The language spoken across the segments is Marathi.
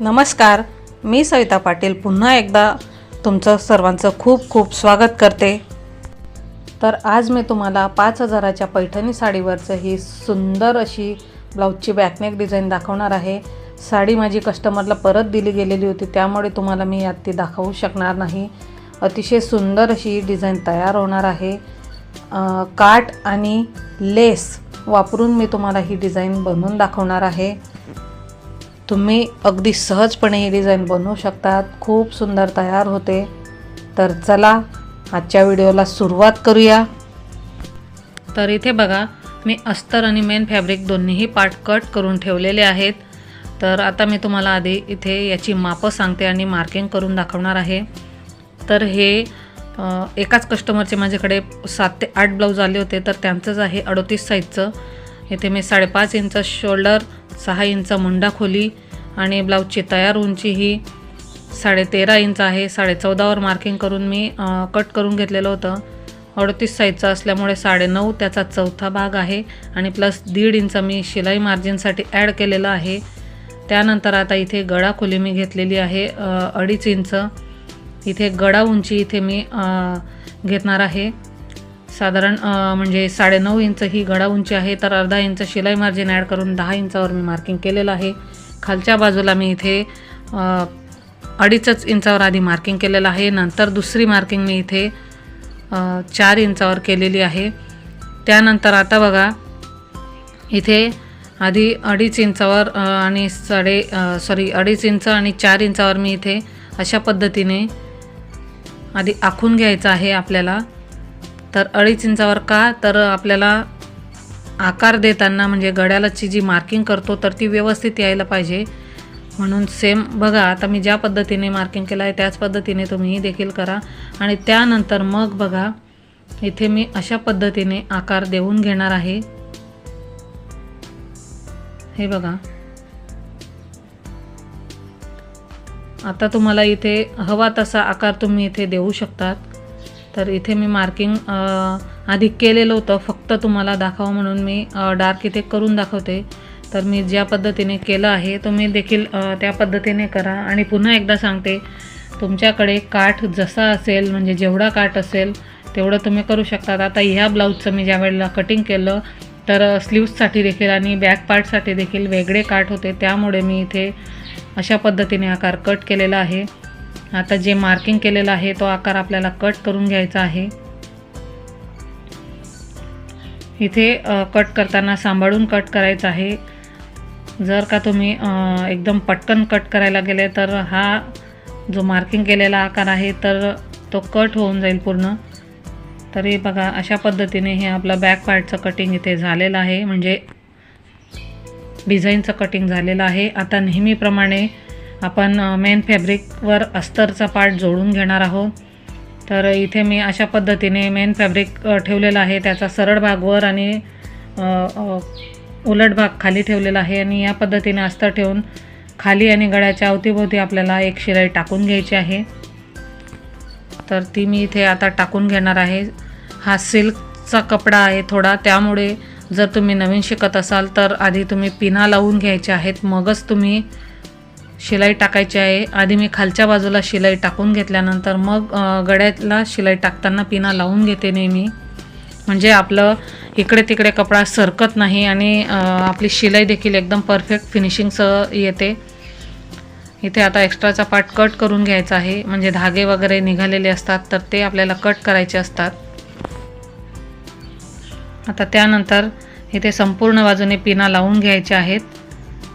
नमस्कार मी सविता पाटील पुन्हा एकदा तुमचं सर्वांचं खूप खूप स्वागत करते. तर आज मी तुम्हाला पाच हजाराच्या पैठणी साडीवरचं ही सुंदर अशी ब्लाऊजची बॅकनेक डिझाईन दाखवणार आहे. साडी माझी कस्टमरला परत दिली गेलेली होती त्यामुळे तुम्हाला मी यात ती दाखवू शकणार नाही. अतिशय सुंदर अशी डिझाईन तयार होणार आहे. काट आणि लेस वापरून मी तुम्हाला ही डिझाईन बनवून दाखवणार आहे. तुम्ही अगदी सहजपणे ही डिझाईन बनवू शकतात. खूप सुंदर तयार होते. तर चला आजच्या व्हिडिओला सुरुवात करूया. तर इथे बघा मी अस्तर आणि मेन फॅब्रिक दोन्हीही पार्ट कट करून ठेवलेले आहेत. तर आता मी तुम्हाला आधी इथे याची मापं सांगते आणि मार्किंग करून दाखवणार आहे. तर हे एकाच कस्टमरचे माझ्याकडे सात ते आठ ब्लाऊज आले होते. तर त्यांचंच आहे अडोतीस साईजचं इथे मी साडेपाच इंच शोल्डर सहा इंच मुंडा खोली आणि ब्लाऊजची तयार उंची ही साडेतेरा इंच आहे. साडे चौदावर मार्किंग करून मी कट करून घेतलेलं होतं. अडतीस साईजचं असल्यामुळे साडेनऊ त्याचा चौथा भाग आहे. आणि प्लस दीड इंच मी शिलाई मार्जिनसाठी ॲड केलेलं आहे. त्यानंतर आता इथे गळा खोली मी घेतलेली आहे अडीच इंच. इथे गडा उंची इथे मी घेतणार आहे. साधारण म्हणजे साडेनऊ इंच ही गडा उंची आहे. तर अर्धा इंच शिलाई मार्जिन ॲड करून दहा इंचावर मी मार्किंग केलेलं आहे. खालच्या बाजूला मी इथे अडीचच इंचावर आधी मार्किंग केलेलं आहे. नंतर दुसरी मार्किंग मी इथे चार इंचावर केलेली आहे. त्यानंतर आता बघा इथे आधी अडीच इंचावर आणि साडे सॉरी अडीच इंच आणि चार इंचावर मी इथे अशा पद्धतीने आधी आखून घ्यायचं आहे आपल्याला. तर अडीच इंचावर का? तर आपल्याला आकार देताना म्हणजे गड्यालाची जी मार्किंग करतो तर ती व्यवस्थित यायला पाहिजे. म्हणून सेम बघा आता मी ज्या पद्धतीने मार्किंग केलं आहे त्याच पद्धतीने तुम्ही देखील करा. आणि त्यानंतर मग बघा इथे मी अशा पद्धतीने आकार देऊन घेणार आहे. हे बघा. आता तुम्हाला इथे हवा तसा आकार तुम्ही इथे देऊ शकतात. तर इथे मी मार्किंग आधी केलेलं होतं. फक्त तुम्हाला दाखवा म्हणून मी डार्क इथे करून दाखवते. तर मी ज्या पद्धतीने केलं आहे तुम्ही देखील त्या पद्धतीने करा. आणि पुन्हा एकदा सांगते तुमच्याकडे काठ जसा असेल म्हणजे जेवढा काठ असेल तेवढं तुम्ही करू शकतात. आता ह्या ब्लाऊजचं मी ज्या वेळेला कटिंग केलं तर स्लीव्ससाठी देखील आणि बॅक पार्टसाठी देखील वेगळे काठ होते. त्यामुळे मी इथे अशा पद्धतीने आकार कट केलेला आहे. आता जे मार्किंग केलेलं आहे तो आकार आपल्याला कट करून घ्यायचा आहे. इथे कट करताना सांभाळून कट करायचं आहे. जर का तुम्ही एकदम पटकन कट करायला गेले तर हा जो मार्किंग केलेला आकार आहे तर तो कट होऊन जाईल पूर्ण. तरी बघा अशा पद्धतीने हे आपलं बॅक पार्टचं कटिंग इथे झालेलं आहे. म्हणजे डिझाईनचं कटिंग झालेलं आहे. आता नेहमीप्रमाणे आपण मेन फॅब्रिकवर अस्तरचा पार्ट जोडून घेणार आहोत. तर इथे मी अशा पद्धतीने मेन फॅब्रिक ठेवलेला ठेवलेलं आहे. त्याचा सरळ भागवर आणि उलट भाग खाली ठेवलेला आहे आणि या पद्धतीने अस्तर ठेवून खाली आणि गळ्याच्या अवतीभोवती आपल्याला एक शिलाई टाकून घ्यायची आहे. तर ती मी इथे आता टाकून घेणार आहे. हा सिल्कचा कपडा आहे थोडा. त्यामुळे जर तुम्ही नवीन शिकत असाल तर आधी तुम्ही पिना लावून घ्यायच्या आहेत. मगच तुम्ही शिलाई टाकायची आहे. आधी मी खालच्या बाजूला शिलाई टाकून घेतल्यानंतर मग अ, शिलाई टाकताना पिना लावून घेते नेहमी. म्हणजे आपलं इकडे तिकडे कपडा सरकत नाही आणि आपली शिलाई देखील एकदम परफेक्ट फिनिशिंगसह येते. इथे आता एक्स्ट्राचा पार्ट कट करून घ्यायचा आहे. म्हणजे धागे वगैरे निघालेले असतात तर ते आपल्याला कट करायचे असतात. आता त्यानंतर इथे संपूर्ण बाजूने पिना लावून घ्यायचे आहेत.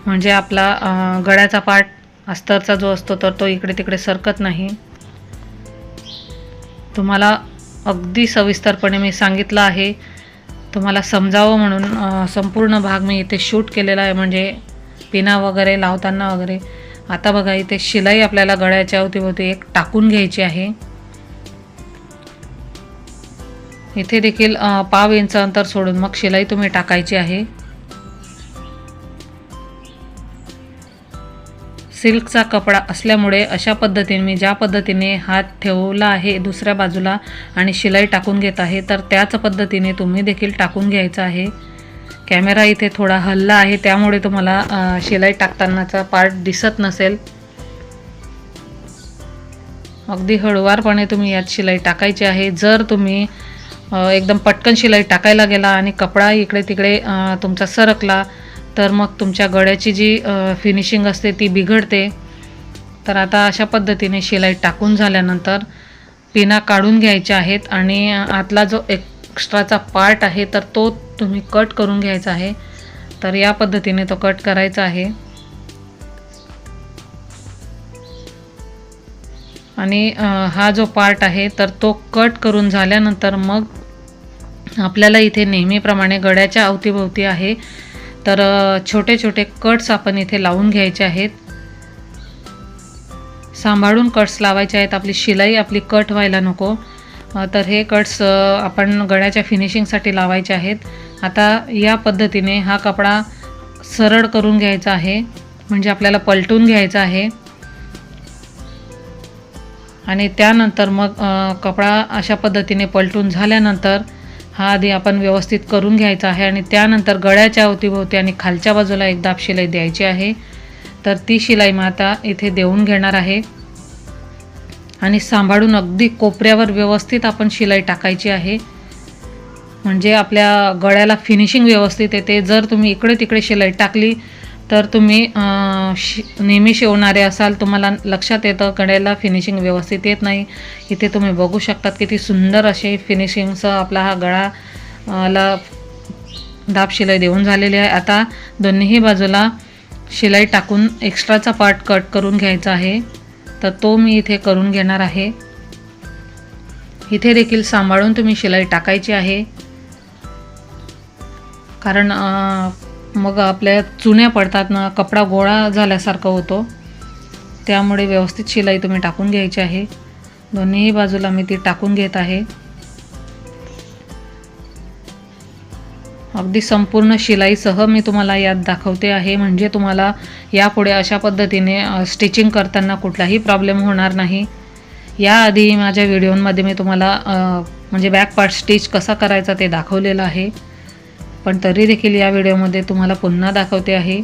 म्हणजे आपला गळ्याचा पार्ट अस्तरचा जो असतो तर तो इकडे तिकडे सरकत नाही. तुम्हाला अगदी सविस्तरपणे मी सांगितलं आहे. तुम्हाला समजावं म्हणून संपूर्ण भाग मी इथे शूट केलेला आहे. म्हणजे पिना वगैरे लावताना वगैरे. आता बघा इथे शिलाई आपल्याला गळ्याच्या अवतीभोवती एक टाकून घ्यायची आहे. इथे देखील पाव इंच अंतर सोडून मग शिलाई तुम्ही टाकायची आहे. सिल्कचा कपडा असल्यामुळे अशा पद्धतीने मी ज्या पद्धतीने हात ठेवला आहे दुसऱ्या बाजूला आणि शिलाई टाकून घेत आहे तर त्याच पद्धतीने तुम्ही देखील टाकून घ्यायचं आहे. कॅमेरा इथे थोडा हल्ला आहे त्यामुळे तुम्हाला शिलाई टाकतानाचा पार्ट दिसत नसेल. अगदी हळुवारपणे तुम्ही यात शिलाई टाकायची आहे. जर तुम्ही एकदम पटकन शिलाई टाकायला गेला आणि कपडा इकडे तिकडे तुमचा सरकला तर मग तुमच्या गळ्याची जी फिनिशिंग असते ती बिघडते. तर आता अशा पद्धतीने शिलाई टाकून झाल्यानंतर पिना काढून घ्यायच्या आहेत आणि आतला जो एक्स्ट्राचा पार्ट आहे तर तो तुम्ही कट करून घ्यायचा आहे. तर या पद्धतीने तो कट करायचा आहे. आणि हा जो पार्ट आहे तर तो कट करून झाल्यानंतर मग आपल्याला इथे नेहमीप्रमाणे गड्याच्या अवतीभोवती आहे. तर छोटे छोटे कट्स आपण इथे लावून घ्यायचे आहेत. सांभाळून कट्स लावायचे आहेत. आपली शिलाई आपली कट व्हायला नको. तर हे कट्स आपण गळ्याच्या फिनिशिंगसाठी लावायचे आहेत. आता या पद्धतीने हा कपडा सरळ करून घ्यायचा आहे. म्हणजे आपल्याला पलटून घ्यायचा आहे. आणि त्यानंतर मग कपडा अशा पद्धतीने पलटून झाल्यानंतर हा आधी आपण व्यवस्थित करून घ्यायचा आहे आणि त्यानंतर गळ्याच्या अवतीभोवती आणि खालच्या बाजूला एक दाब शिलाई द्यायची आहे. तर ती शिलाई मग आता इथे देऊन घेणार आहे. आणि सांभाळून अगदी कोपऱ्यावर व्यवस्थित आपण शिलाई टाकायची आहे. म्हणजे आपल्या गळ्याला फिनिशिंग व्यवस्थित येते. जर तुम्ही इकडे तिकडे शिलाई टाकली तर तुम्ही शि नेहमी शिवणारे असाल तुम्हाला लक्षात येतं गळ्याला फिनिशिंग व्यवस्थित येत नाही. इथे तुम्ही बघू शकतात किती सुंदर असे फिनिशिंगसह आपला हा गळा ला दाब शिलाई देऊन झालेली आहे. आता दोन्हीही बाजूला शिलाई टाकून एक्स्ट्राचा पार्ट कट करून घ्यायचा आहे. तर तो मी इथे करून घेणार आहे. इथे देखील सांभाळून तुम्ही शिलाई टाकायची आहे. कारण मग आपल्या चुन्या पडतात ना कपडा गोळा झाल्यासारखं होतो. त्यामुळे व्यवस्थित शिलाई तुम्ही टाकून घ्यायची आहे. दोन्हीही बाजूला मी ती टाकून घेत आहे. अगदी संपूर्ण शिलाईसह मी तुम्हाला यात दाखवते आहे. म्हणजे तुम्हाला यापुढे अशा पद्धतीने स्टिचिंग करताना कुठलाही प्रॉब्लेम होणार नाही. याआधी माझ्या व्हिडिओमध्ये मी तुम्हाला म्हणजे बॅक पार्ट स्टिच कसा करायचा ते दाखवलेलं आहे. पण तरी देखील या व्हिडिओमध्ये तुम्हाला पुन्हा दाखवते आहे.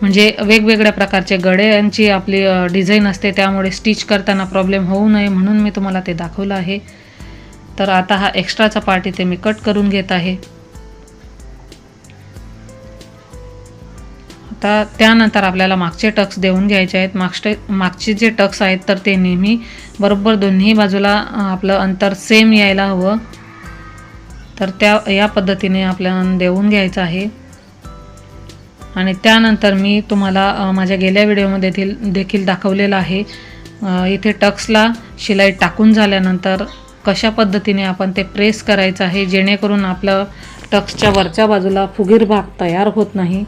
म्हणजे वेगवेगळ्या प्रकारचे गड्यांची आपली डिझाईन असते त्यामुळे स्टिच करताना प्रॉब्लेम होऊ नये म्हणून मी तुम्हाला ते दाखवलं आहे. तर आता हा एक्स्ट्राचा पार्ट इथे मी कट करून घेत आहे. आता त्यानंतर आपल्याला मागचे टक्स देऊन घ्यायचे आहेत. मागचे मागचे जे टक्स आहेत तर ते नेहमी बरोबर दोन्ही बाजूला आपलं अंतर सेम यायला हवं. तर त्या या पद्धतीने आपल्याला देऊन घ्यायचं आहे. आणि त्यानंतर मी तुम्हाला माझ्या गेल्या व्हिडिओमध्ये देखील देखील दाखवलेलं आहे. इथे टक्सला शिलाई टाकून झाल्यानंतर कशा पद्धतीने आपण ते प्रेस करायचं आहे जेणेकरून आपलं टक्सच्या वरच्या बाजूला फुगीर भाग तयार होत नाही.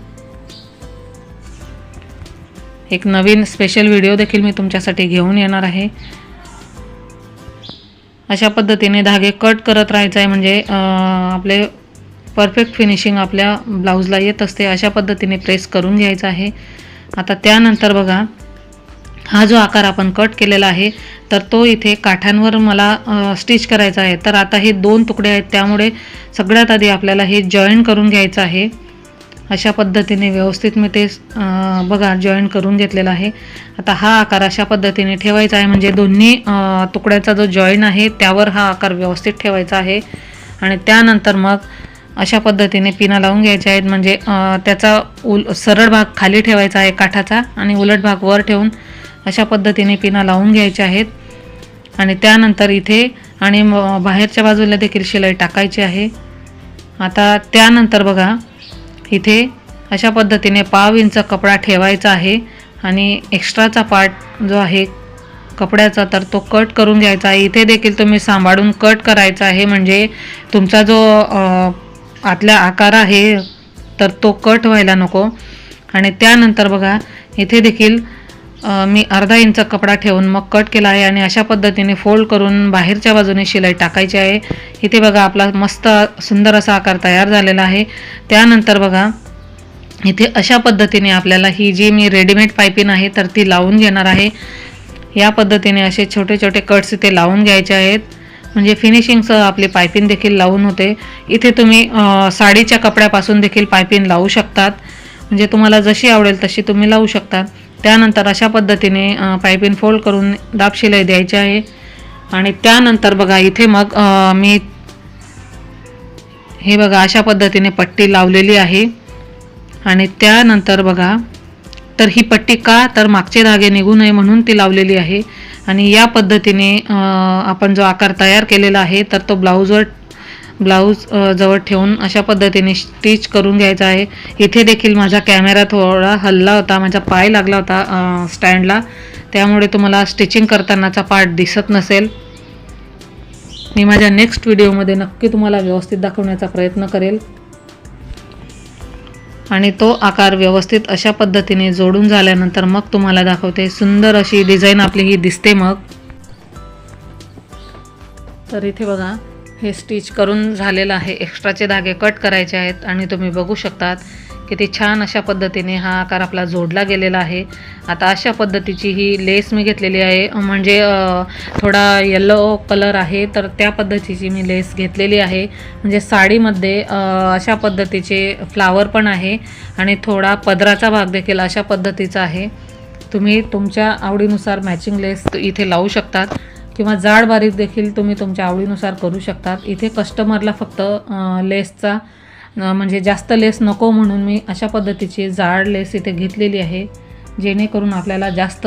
एक नवीन स्पेशल व्हिडिओ देखील मी तुमच्यासाठी घेऊन येणार आहे. अशा पद्धतीने धागे कट करत राहायचं आहे म्हणजे आपले परफेक्ट फिनिशिंग आपल्या ब्लाऊजला येत असते अशा पद्धतीने प्रेस करून घ्यायचं आहे. आता त्यानंतर बघा हा जो आकार आपण कट केलेला आहे तर तो इथे काठांवर मला स्टिच करायचा आहे. तर आता हे दोन तुकडे आहेत त्यामुळे सगळ्यात आधी आपल्याला हे जॉईन करून घ्यायचं आहे. अशा पद्धतीने व्यवस्थित मी ते बघा जॉईन करून घेतलेला आहे. आता हा आकार अशा पद्धतीने ठेवायचा आहे म्हणजे दोन्ही तुकड्याचा जो जॉईन आहे त्यावर हा आकार व्यवस्थित ठेवायचा आहे. आणि त्यानंतर मग अशा पद्धतीने पिना लावून घ्यायच्या आहेत म्हणजे त्याचा उल सरळ भाग खाली ठेवायचा आहे काठाचा आणि उलट भाग वर ठेवून अशा पद्धतीने पिना लावून घ्यायच्या आहेत. आणि त्यानंतर इथे आणि बाहेरच्या बाजूला देखील शिलाई टाकायची आहे. आता त्यानंतर बघा इथे अशा पद्धतीने पाव इंच कपडा ठेवायचा आहे आणि एक्स्ट्राचा पार्ट जो आहे कपड्याचा तर तो कट करून घ्यायचा आहे. इथे देखील तुम्ही सांभाळून कट करायचा आहे. म्हणजे तुमचा जो आतल्या आतला आकार आहे तर तो कट व्हायला नको. आणि त्यानंतर बघा इथे देखील मी अर्धा इंच कपडा ठेवून मग कट केला आहे आणि अशा पद्धतीने फोल्ड करून बाहेरच्या बाजूने शिलाई टाकायची आहे. इथे बघा आपला मस्त सुंदर असा आकार तयार झालेला आहे. त्यानंतर बघा इथे अशा पद्धतीने आपल्याला ही जी मी रेडीमेड पायपिंग आहे तर ती लावून घेणार आहे. या पद्धतीने असे छोटे छोटे कट्स इथे लावून घ्यायचे आहेत. म्हणजे फिनिशिंगसह आपली पायपिंग देखील लावून होते. इथे तुम्ही साडीच्या कपड्यापासून देखील पायपिंग लावू शकतात. म्हणजे तुम्हाला जशी आवडेल तशी तुम्ही लावू शकता त्यानंतर अशा पद्धतीने अ, फोल्ड करून दाब शिलाई द्यायची आहे. आणि त्यानंतर बघा इथे मग मी हे बघा अशा पद्धतीने पट्टी लावलेली आहे. आणि त्यानंतर बघा तर ही पट्टी का तर मागचे धागे निघू नये म्हणून ती लावलेली आहे. आणि या पद्धतीने आपण जो आकार तयार केलेला आहे तर तो ब्लाऊजवर ब्लाऊज जवळ ठेवून अशा पद्धतीने स्टिच करून घ्यायचं आहे. इथे देखील माझा कॅमेरा थोडा हल्ला होता माझा पाय लागला होता स्टँडला. त्यामुळे तुम्हाला स्टिचिंग करतानाचा पार्ट दिसत नसेल. मी माझ्या नेक्स्ट व्हिडिओमध्ये नक्की तुम्हाला व्यवस्थित दाखवण्याचा प्रयत्न करेल. आणि तो आकार व्यवस्थित अशा पद्धतीने जोडून झाल्यानंतर मग तुम्हाला दाखवते. सुंदर अशी डिझाईन आपली ही दिसते मग. तर इथे बघा हे स्टिच करून झालेलं आहे. एक्स्ट्राचे धागे कट करायचे आहेत आणि तुम्ही बघू शकतात किती छान अशा पद्धतीने हा आकार आपला जोडला गेलेला आहे. आता अशा पद्धतीची ही लेस मी घेतलेली आहे. म्हणजे थोडा येल्लो कलर आहे तर त्या पद्धतीची मी लेस घेतलेली आहे. म्हणजे साडीमध्ये अशा पद्धतीचे फ्लावर पण आहे आणि थोडा पदराचा भाग देखील अशा पद्धतीचा आहे. तुम्ही तुमच्या आवडीनुसार मॅचिंग लेस इथे लावू शकतात. किंवा जाड बारीक देखील तुम्ही तुमच्या आवडीनुसार करू शकतात. इथे कस्टमरला फक्त लेसचा म्हणजे जास्त लेस नको म्हणून मी अशा पद्धतीची जाड लेस इथे घेतलेली आहे जेणेकरून आपल्याला जास्त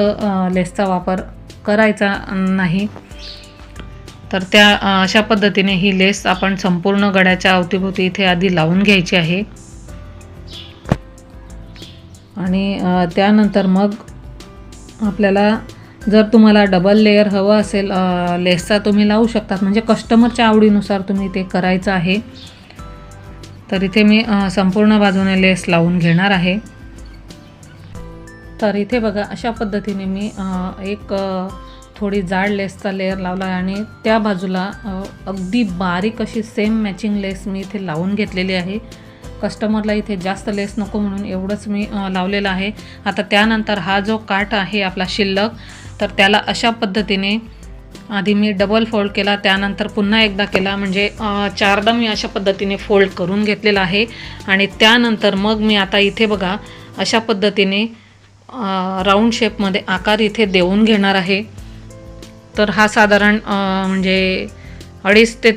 लेसचा वापर करायचा नाही. तर त्या अशा पद्धतीने ही लेस आपण संपूर्ण गड्याच्या अवतीभोवती इथे आधी लावून घ्यायची आहे. आणि त्यानंतर मग आपल्याला जर तुम्हाला डबल लेअर हवं असेल लेसचा तुम्ही लावू शकतात. म्हणजे कस्टमरच्या आवडीनुसार तुम्ही ते करायचं आहे. तर इथे मी संपूर्ण बाजूने लेस लावून घेणार आहे. तर इथे बघा अशा पद्धतीने मी एक थोडी जाड लेसचा लेअर लावला आहे आणि त्या बाजूला अगदी बारीक अशी सेम मॅचिंग लेस मी इथे लावून घेतलेली आहे. कस्टमरला इथे जास्त लेस नको म्हणून एवढंच मी लावलेलं आहे. आता त्यानंतर हा जो काठ आहे आपला शिल्लक तर त्याला अशा पद्धतीने आधी मी डबल फोल्ड केला त्यानंतर पुन्हा एकदा केला. म्हणजे चारदा मी अशा पद्धतीने फोल्ड करून घेतलेला आहे. आणि त्यानंतर मग मी आता इथे बघा अशा पद्धतीने राऊंड शेपमध्ये आकार इथे देऊन घेणार आहे. तर हा साधारण म्हणजे अडीच ते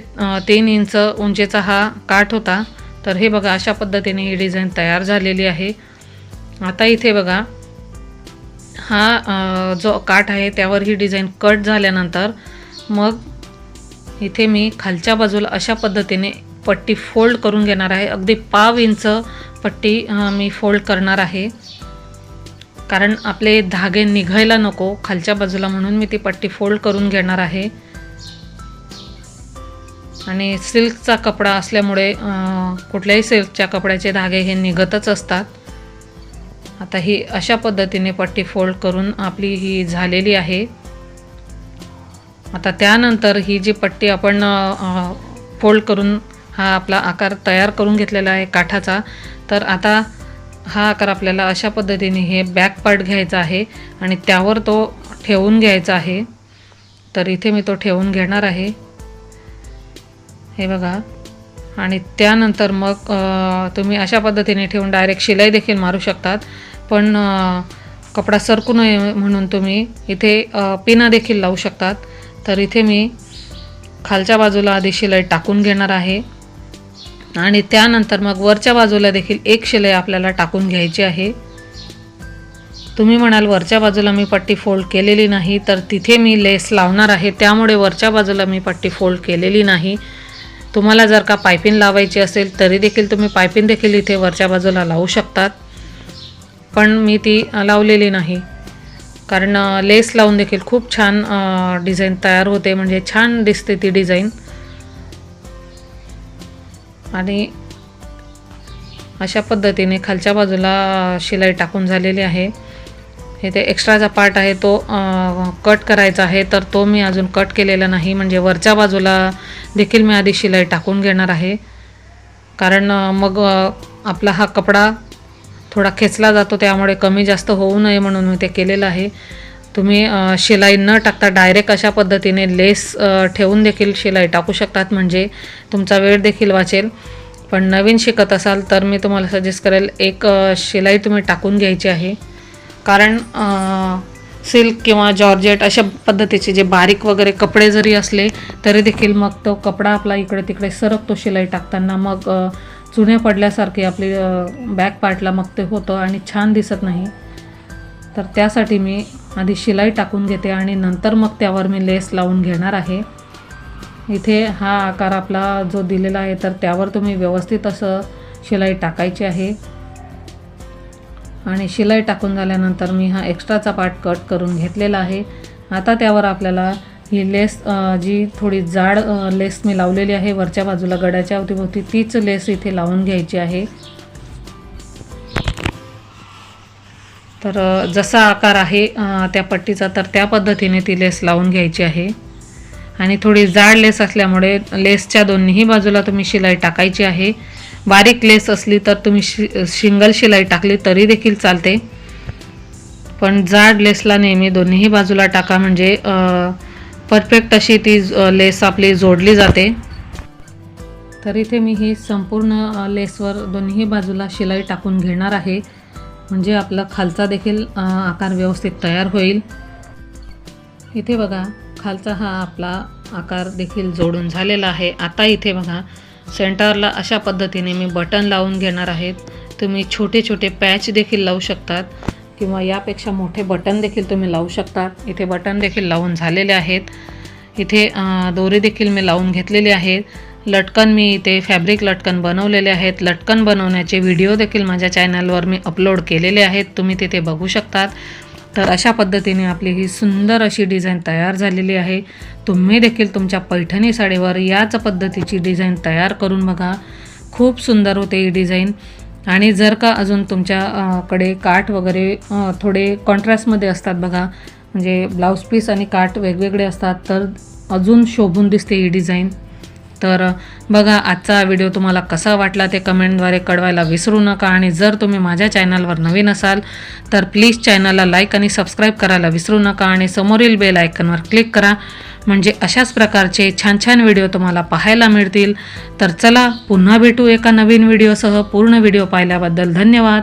तीन इंच उंचीचा हा काठ होता. तर हे बघा अशा पद्धतीने ही डिझाईन तयार झालेली आहे. आता इथे बघा हा जो काठ आहे त्यावर ही डिझाईन कट झाल्यानंतर मग इथे मी खालच्या बाजूला अशा पद्धतीने पट्टी फोल्ड करून घेणार आहे. अगदी पाव इंच पट्टी मी फोल्ड करणार आहे. कारण आपले धागे निघायला नको खालच्या बाजूला म्हणून मी ती पट्टी फोल्ड करून घेणार आहे. आणि सिल्कचा कपडा असल्यामुळे कुठल्याही सिल्कच्या कपड्याचे धागे हे निघतच असतात. आता ही अशा पद्धतीने पट्टी फोल्ड करून आपली ही झालेली आहे. आता त्यानंतर ही जी पट्टी आपण फोल्ड करून हा आपला आकार तयार करून घेतलेला आहे काठाचा तर आता हा आकार आपल्याला अशा पद्धतीने हे बॅक पार्ट घ्यायचा आहे आणि त्यावर तो ठेवून घ्यायचा आहे. तर इथे मी तो ठेवून घेणार आहे. हे बघा. आणि त्यानंतर मग तुम्ही अशा पद्धतीने ठेवून डायरेक्ट शिलाई देखील मारू शकतात. पण कपडा सरकू नये म्हणून तुम्ही इथे पिना देखील लावू शकतात. तर इथे मी खालच्या बाजूला आधी शिलाई टाकून घेणार आहे. आणि त्यानंतर मग वरच्या बाजूला देखील एक शिलाई आपल्याला टाकून घ्यायची आहे. तुम्ही म्हणाल वरच्या बाजूला मी पट्टी फोल्ड केलेली नाही तर तिथे मी लेस लावणार आहे. त्यामुळे वरच्या बाजूला मी पट्टी फोल्ड केलेली नाही. तुम्हाला जर का पायपिन लावायची असेल तरी देखील तुम्ही पायपिन देखील इथे वरच्या बाजूला लावू शकतात. पण मी ती लावलेली नाही. कारण लेस लावून देखील खूप छान डिझाईन तयार होते. म्हणजे छान दिसते ती डिझाईन. आणि अशा पद्धतीने खालच्या बाजूला शिलाई टाकून झालेली आहे. हे ते एक्स्ट्राचा पार्ट आहे तो कट करायचा आहे. तर तो मी अजून कट केलेला नाही. म्हणजे वरच्या बाजूला देखील मी आधी शिलाई टाकून घेणार आहे. कारण मग आपला हा कपडा थोडा खेचला जातो त्यामुळे कमी जास्त होऊ नये म्हणून मी ते केलेलं आहे. तुम्ही शिलाई न टाकता डायरेक्ट अशा पद्धतीने लेस ठेवून देखील शिलाई टाकू शकतात म्हणजे तुमचा वेळ देखील वाचेल. पण नवीन शिकत असाल तर मी तुम्हाला सजेस्ट करेल एक शिलाई तुम्ही टाकून घ्यायची आहे. कारण सिल्क किंवा जॉर्जेट अशा पद्धतीचे जे बारीक वगैरे कपडे जरी असले तरी देखील मग तो कपडा आपला इकडे तिकडे सरकतो शिलाई टाकताना. मग अ, पडल्यासारखे आपली बॅक पार्टला मग ते होतं आणि छान दिसत नाही. तर त्यासाठी मी आधी शिलाई टाकून घेते आणि नंतर मग त्यावर मी लेस लावून घेणार आहे. इथे हा आकार आपला जो दिलेला आहे तर त्यावर तुम्ही व्यवस्थित असं शिलाई टाकायची आहे. आणि शिलाई टाकून झाल्यानंतर मी हा एक्स्ट्राचा पार्ट कट करून घेतलेला आहे. आता त्यावर आपल्याला ही लेस जी थोडी जाड लेस मी लावलेली आहे वरच्या बाजूला गड्याच्या अवतीभोवती तीच लेस इथे लावून घ्यायची आहे. तर जसा आकार आहे त्या पट्टीचा तर त्या पद्धतीने ती लेस लावून घ्यायची आहे. आणि थोडी जाड लेस असल्यामुळे लेसच्या दोन्हीही बाजूला तुम्ही शिलाई टाकायची आहे. बारीक लेस असली तर तुम्ही शि शिंगल शिलाई टाकली तरी देखील चालते. पण जाड लेसला नेहमी दोन्हीही बाजूला टाका म्हणजे परफेक्ट अशी ती लेस आपली जोडली जाते. तर इथे मी ही संपूर्ण लेसवर दोन्ही बाजूला शिलाई टाकून घेणार आहे. म्हणजे आपला खालचा देखील आकार व्यवस्थित तयार होईल. इथे बघा खालचा हा आपला आकार देखील जोडून झालेला आहे. आता इथे बघा सेंटरला अशा पद्धतीने मी बटन लावून घेणार आहेत तुम्ही छोटे छोटे पॅच देखील लावू शकतात. किंवा यापेक्षा मोठे बटन देखील तुम्ही लावू शकता. इथे बटन देखील लावून झालेले आहेत. इथे दोरी देखील मी लावून घेतलेली आहे. लटकन मी इथे फॅब्रिक लटकन बनवलेले आहेत. लटकन बनवण्याचे व्हिडिओ देखील माझ्या चॅनलवर मी अपलोड केलेले आहेत. तुम्ही तिथे बघू शकतात. तर अशा पद्धतीने आपली ही सुंदर अशी डिझाईन तयार झालेली आहे. तुम्ही देखील तुमच्या पैठणी साडीवर याच पद्धतीची डिझाईन तयार करून बघा. खूप सुंदर होते ही डिझाईन. आणि जर का अजून तुमच्याकडे काठ वगैरे थोडे कॉन्ट्रास्टमध्ये असतात बघा म्हणजे ब्लाऊज पीस आणि काठ वेगवेगळे असतात तर अजून शोभून दिसते ही डिझाईन तर बघा आजचा व्हिडिओ तुम्हाला कसा वाटला ते कमेंटद्वारे कळवायला विसरू नका आणि जर तुम्ही माझ्या चॅनलवर नवीन असाल तर प्लीज चॅनलला लाईक आणि सबस्क्राईब करायला विसरू नका आणि समोरील बेल आयकनवर क्लिक करा. म्हणजे अशाच प्रकारचे छान छान व्हिडिओ तुम्हाला पाहायला मिळतील. तर चला पुन्हा भेटू एका नवीन व्हिडिओसह. पूर्ण व्हिडिओ पाहिल्याबद्दल धन्यवाद.